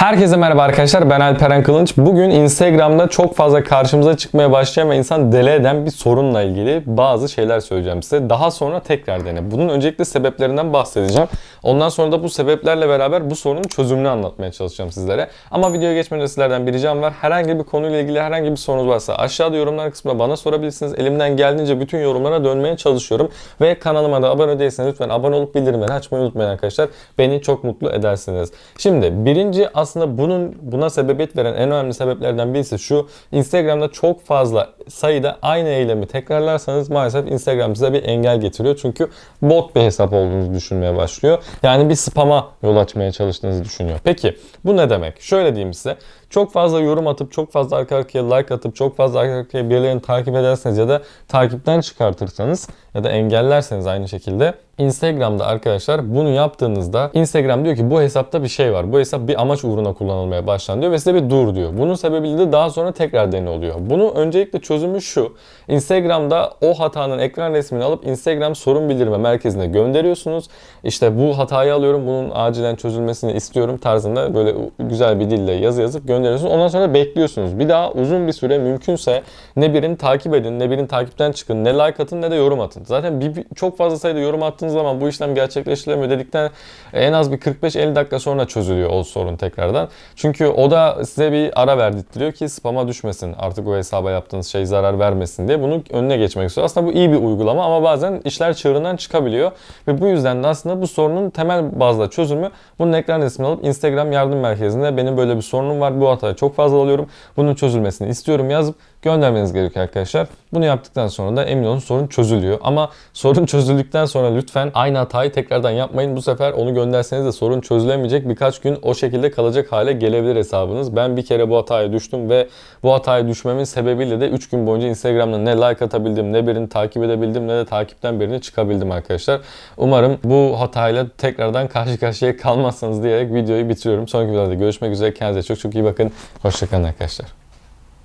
Herkese merhaba arkadaşlar ben Alperen Kılınç. Bugün Instagram'da çok fazla karşımıza çıkmaya başlayan ve insan deli eden bir sorunla ilgili bazı şeyler söyleyeceğim size. Daha sonra tekrar dene. Bunun öncelikle sebeplerinden bahsedeceğim. Ondan sonra da bu sebeplerle beraber bu sorunun çözümünü anlatmaya çalışacağım sizlere. Ama videoya geçmeden sizlerden bir ricam var. Herhangi bir konuyla ilgili herhangi bir sorunuz varsa aşağıda yorumlar kısmına bana sorabilirsiniz. Elimden geldiğince bütün yorumlara dönmeye çalışıyorum. Ve kanalıma da abone değilseniz lütfen abone olup bildirimleri açmayı unutmayın arkadaşlar. Beni çok mutlu edersiniz. Şimdi birinci aslında bunun buna sebebiyet veren en önemli sebeplerden birisi şu. Instagram'da çok fazla sayıda aynı eylemi tekrarlarsanız maalesef Instagram size bir engel getiriyor. Çünkü bot bir hesap olduğunuzu düşünmeye başlıyor. Yani bir spama yol açmaya çalıştığınızı düşünüyor. Peki bu ne demek? Şöyle diyeyim size. Çok fazla yorum atıp, çok fazla arka arkaya like atıp, çok fazla arka arkaya birilerini takip ederseniz ya da takipten çıkartırsanız ya da engellerseniz aynı şekilde Instagram'da arkadaşlar bunu yaptığınızda Instagram diyor ki bu hesapta bir şey var. Bu hesap bir amaç uğruna kullanılmaya başlandı diyor ve size bir dur diyor. Bunun sebebiyle de daha sonra tekrar dene oluyor. Bunu öncelikle çözümü şu. Instagram'da o hatanın ekran resmini alıp Instagram sorun bildirme merkezine gönderiyorsunuz. İşte bu hatayı alıyorum, bunun acilen çözülmesini istiyorum tarzında böyle güzel bir dille yazı yazıp gönderiyorsunuz. Ondan sonra bekliyorsunuz. Bir daha uzun bir süre mümkünse ne birini takip edin, ne birini takipten çıkın, ne like atın ne de yorum atın. Zaten bir, çok fazla sayıda yorum attığınız zaman bu işlem gerçekleştirilemiyor dedikten en az bir 45-50 dakika sonra çözülüyor o sorun tekrardan. Çünkü o da size bir ara verdirtiyor ki spama düşmesin. Artık o hesaba yaptığınız şey zarar vermesin diye bunun önüne geçmek istiyor. Aslında bu iyi bir uygulama ama bazen işler çığırından çıkabiliyor. Ve bu yüzden de aslında bu sorunun temel bazda çözümü bunun ekran resmini alıp Instagram yardım merkezinde benim böyle bir sorunum var. Bu hatayı çok fazla alıyorum. Bunun çözülmesini istiyorum yazıp göndermeniz gerekiyor arkadaşlar. Bunu yaptıktan sonra da emin olun sorun çözülüyor. Ama sorun çözüldükten sonra lütfen aynı hatayı tekrardan yapmayın. Bu sefer onu gönderseniz de sorun çözülemeyecek. Birkaç gün o şekilde kalacak hale gelebilir hesabınız. Ben bir kere bu hataya düştüm ve bu hataya düşmemin sebebiyle de 3 gün boyunca Instagram'da ne like atabildim, ne birini takip edebildim, ne de takipten birini çıkabildim arkadaşlar. Umarım bu hatayla tekrardan karşı karşıya kalmazsanız diyerek videoyu bitiriyorum. Sonraki videoda görüşmek üzere. Kendinize çok çok iyi bakın. Hoşçakalın arkadaşlar.